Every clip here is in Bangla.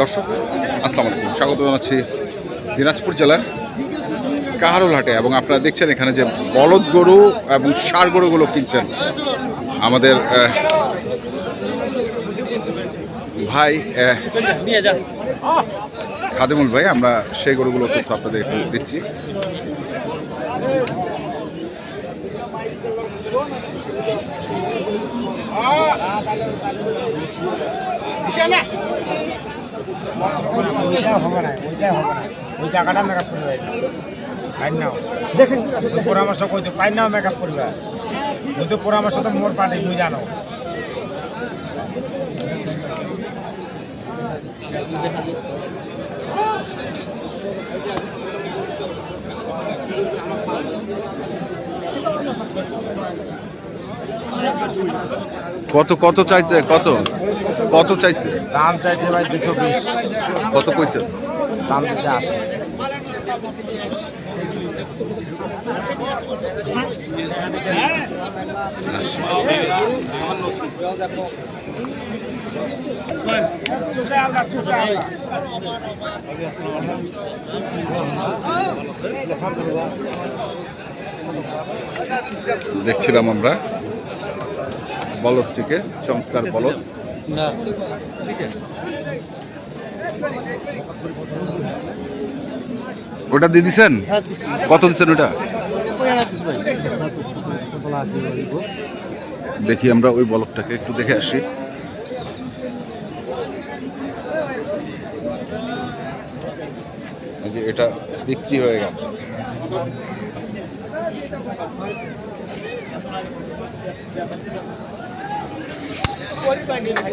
দর্শক, আসসালামু আলাইকুম। স্বাগত জানাচ্ছি দিনাজপুর জেলার কাহারুল হাটে এবং আপনারা দেখছেন এখানে যে বলদ গরু এবং ষাঁড় গরুগুলো কিনছেন আমাদের ভাই খাদেমুল ভাই, আমরা সেই গরুগুলো তথ্য আপনাদের দিচ্ছি। ওইটা হবে না ওইটা হবে না ওই টাকাটা মেকআপ করবে। পাই নাও। দেখেন পরামর্শ করতে পাই নাও মেকআপ করবে। ওই তো পরামর্শ তো মোর পাটি মুই জানো। কত কত চাইছে? কত? কত চাইছে? দাম চাইছে ভাই দুশো বিশ। কত কইছে? দাম দিচ্ছে আশি। দেখছিলাম আমরা। বলদটিকে চমৎকার বলদ। ওটা দিয়ে দিছেন? কত দিচ্ছেন ওটা? দেখি আমরা ওই বলকটাকে একটু দেখে আসি। যে এটা বিক্রি হয়ে গেছে। ভাই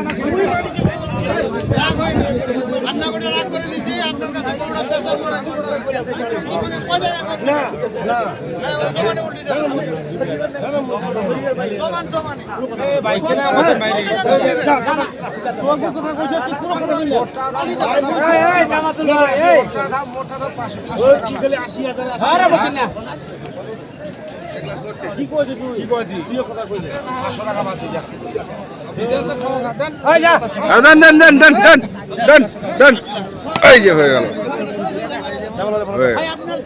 লাস্টে এক হাজার টাকা বাড়ে দিলে লোকরা মানুষে বাড়ে দিল আমি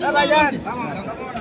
বাড়াই না।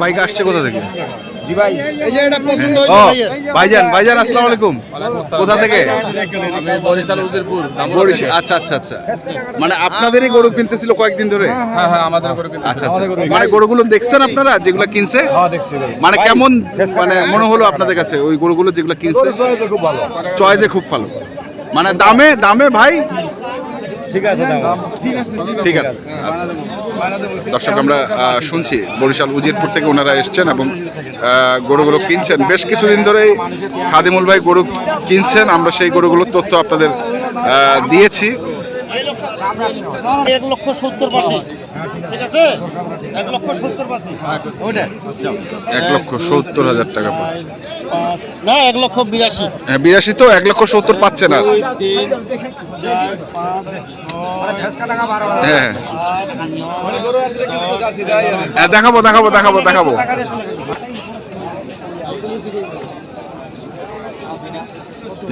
বাইক আসছে কোথা থেকে? ভাইজান ভাইজান আসসালামু আলাইকুম। কোথা থেকে? বরিশাল উজিরপুর বরিশাল আচ্ছা আচ্ছা আচ্ছা। মানে আপনাদেরই গরু কিনতেছিল কয়েকদিন ধরে? হ্যাঁ হ্যাঁ আমাদের করে আচ্ছা আচ্ছা। মানে গরুগুলো দেখছেন আপনারা যেগুলো কিনছে? মানে কেমন মানে মনে হলো আপনাদের কাছে ওই গরুগুলো যেগুলো কিনছে? চয়েজে খুব ভালো। মানে দামে দামে ভাই? ঠিক আছে ঠিক আছে আচ্ছা। দর্শক আমরা শুনছি বরিশাল উজিরপুর থেকে ওনারা এসছেন এবং গরুগুলো কিনছেন। বেশ কিছুদিন ধরেই খাদিমুল ভাই গরু কিনছেন। আমরা সেই গরুগুলোর তথ্য আপনাদের দিয়েছি। এক লক্ষ সত্তর পাশে ঠিক আছে? এক লক্ষ সত্তর পাশে ওইটা? এক লক্ষ সত্তর হাজার টাকা পাচ্ছে। না এক লক্ষ বিরাশি। হ্যাঁ বিরাশি তো এক লক্ষ সত্তর পাচ্ছেন আর দুই তিন চার পাঁচ ছয় টাকা বারো হ্যাঁ হ্যাঁ। দেখাবো দেখাবো দেখাবো দেখাবো।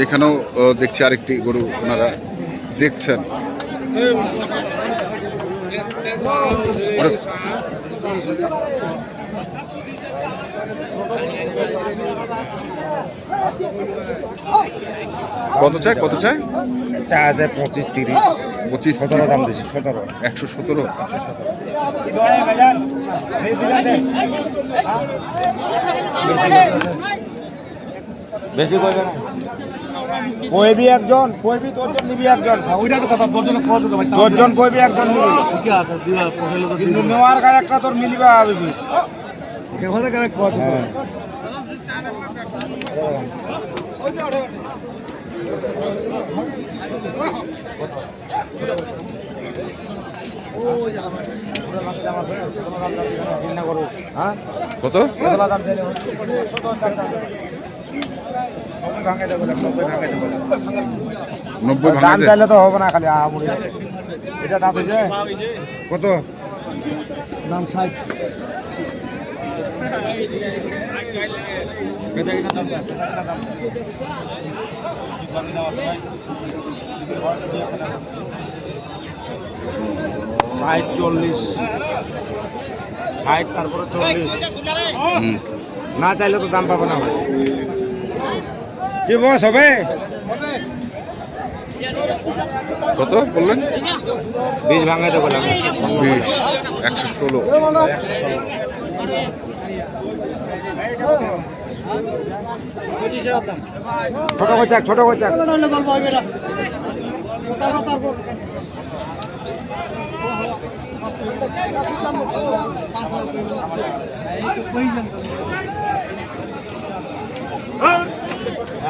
এখানেও দেখছি আরেকটি গরু ওনারা দেখছেন। কত চাই? কত চাই? চার হাজার পঁচিশ তিরিশ। পঁচিশ সতেরো দাম দিচ্ছি সতেরো। একশো সতেরো? বেশি করবে না। কইবি একজন কইবি তোরজন নিবি একজন। ওইটা তো কথা দশজনে খরচ হতো ভাই তোরজন কইবি একজন নিবি। কি আছে দিবা পয়সা তো কিন্তু নেওয়ার গায়ে একটা তোর মিলিবা আবিবি। কেমন করে খরচ হতো হ্যাঁ? কত? দাম দিলে নব্বই দাম চাইলে তো হবে না খালি আহামুড়ি এটা দাম হয়েছে? কত? দাম ষাট। ষাট চল্লিশ। ষাট তারপরে চল্লিশ। না চাইলে তো দাম পাবো না কি বস হবে? কত বললেন? ভাঙাই দেবো না বিশ একশো ষোলো। ছোট কচাক ছোট কচাক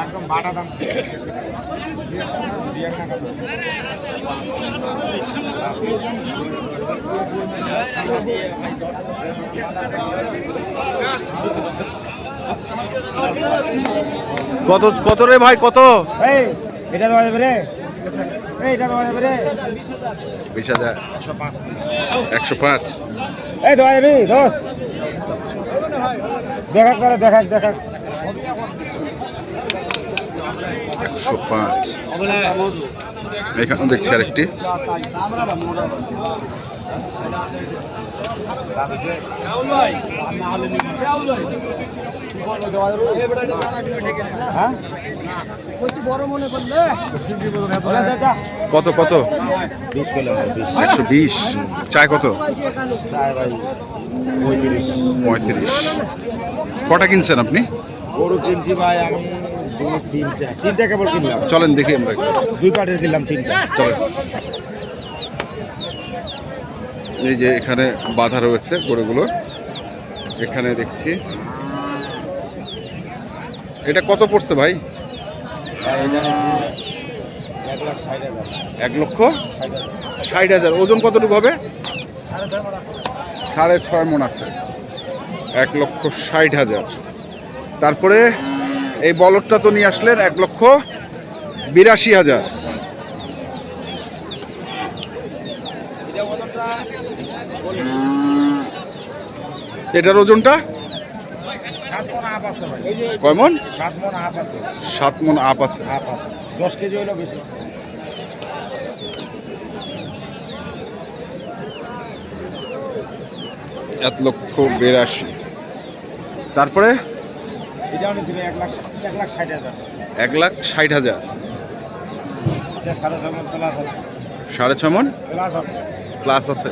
একদম বাটা দাম। কত কত রে ভাই কত? এই এটা দেওয়া যাবে রে। বিশ হাজার। একশো পাঁচ। এই দেওয়া যাবি দশ। দেখাক দেখাক। একশো পাঁচ এখানে দেখছি আরেকটি। কত কত? একশো বিশ। চায় কত? পঁয়ত্রিশ। কটা কিনছেন আপনি? গরু কিনছি ভাই আমি। তিনটা। তিনটা কেবল কিনলাম। চলেন দেখি আমরা। দুই পাটের কিনলাম তিনটা। চলেন। এই যে এখানে বাধা রয়েছে গরুগুলো। এখানে দেখছি। এটা কত পড়ছে ভাই? এক লক্ষ ষাট হাজার। ওজন কতটুকু হবে? সাড়ে ছয় মন আছে। এক লক্ষ ষাট হাজার। তারপরে এই বলদটা তো নিয়ে আসলেন এক লক্ষ বিরাশি হাজার। এটার ওজনটা? সাত মন আপ আছে ভাই কয় মন সাত মন আপ আছে। দশ কেজি হইল বেশি। এক লক্ষ বিরাশি। তারপরে? এক লাখ ষাট হাজার। সাড়ে ছয় মন প্লাস আছে।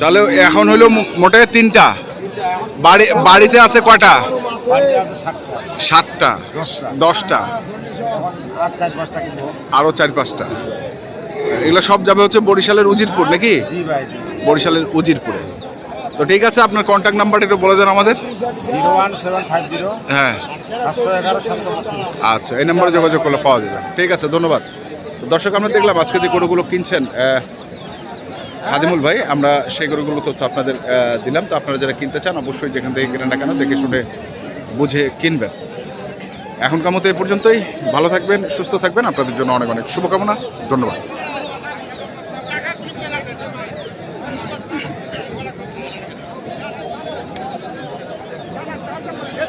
তাহলে এখন হলো মোটে তিনটা। বাড়ি বাড়িতে আছে কটা? সাতটা। দশটা। আট চার পাঁচটা আরও চার পাঁচটা। এগুলো সব যাবে হচ্ছে বরিশালের উজিরপুর নাকি? বরিশালের উজিরপুরে। তো ঠিক আছে আপনার কন্ট্যাক্ট নাম্বারটা একটু বলে দেন আমাদের। Zero one seven five zero হ্যাঁ। সাতশো এগারো সাতশো আচ্ছা এই নাম্বারে যোগাযোগ করলে পাওয়া যাবে। ঠিক আছে ধন্যবাদ। তো দর্শক আমরা দেখলাম আজকে যে গরুগুলো কিনছেন খাদিমুল ভাই আমরা সেই গরুগুলো তথ্য আপনাদের দিলাম। তো আপনারা যারা কিনতে চান অবশ্যই যেখান থেকে কেনেন না কেন দেখে শুনে বুঝে কিনবেন। এখনকার মতো এ পর্যন্তই। ভালো থাকবেন সুস্থ থাকবেন। আপনাদের জন্য অনেক অনেক শুভকামনা। ধন্যবাদ। Yeah.